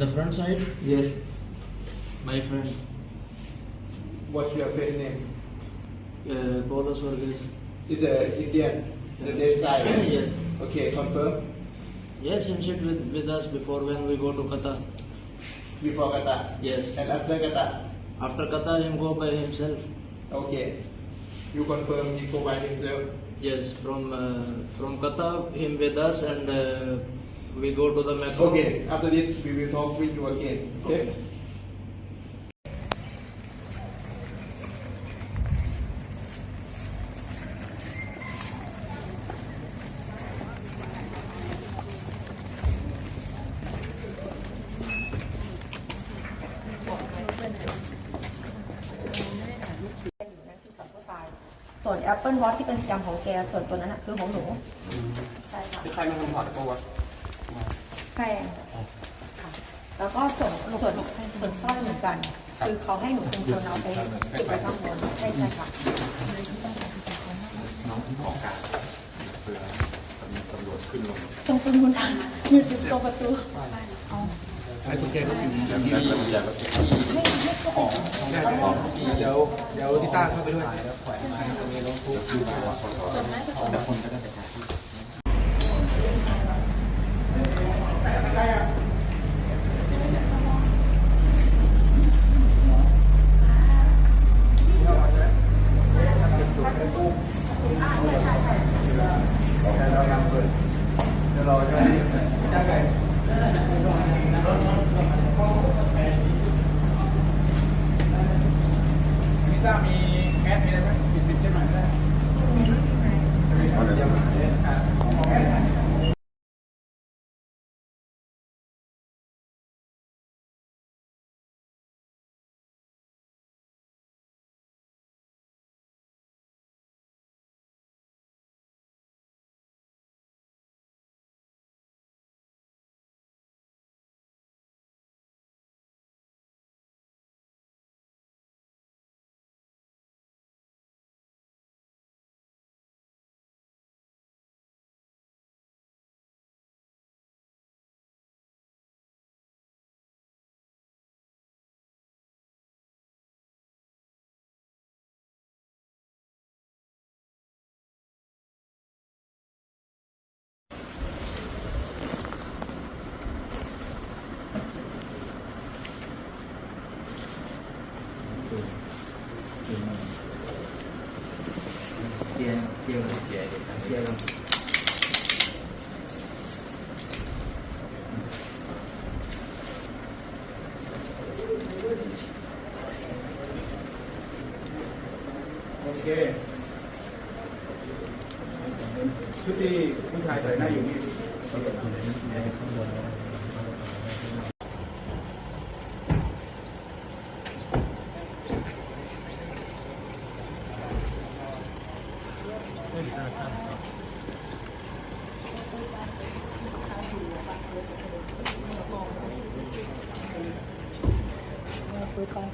the front side, Yes. my friend, What's your friend name? uh, Paulus Vargas. Is the Indian, the next guy? yes. Okay, confirm. Yes, him sit with, with us before when we go to Qatar. Before Qatar. Yes. And after Qatar. After Qatar, him go by himself. Okay. You confirm he go by himself. Yes, from uh, from Qatar, him with us, and uh, we go to the Mecca. Okay. After this, we will talk with you again. Okay. Okay. กับผู้ตายส่วน Apple Watch ที่เป็นสีดำของแก ส่วนตัวนั้นนะคือของหนู ใช่ค่ะใครเป็นคนถอดตัว แฟนค่ะแล้วก็ส่วนส่วนส่วนสร้อยเหมือนกัน คือเขาให้หนูเป็นคนเอาไปเก็บไว้ข้างบนใช่ใช่ค่ะน้องที่ออกการเพื่อตำรวจขึ้นลงตรงประมูลทางอยู่ตรงประตูไอ้กุญแจรถอยู่ที่กุญแจรถที่ของเดี๋ยวเดี๋ยวที่ต้าเข้าไปด้วยแล้วแขวนมาตรงนี้แล้วพูดดูว่าคนแต่คนก็ได้แต่ถ่ายที่ พี่ต้ามีแมสมีอะไรไหมปิดปิดเจ้าหน่อยได้ โอเคชุดที่ผู้ชายใส่หน้าอยู่นี่ คุยกัน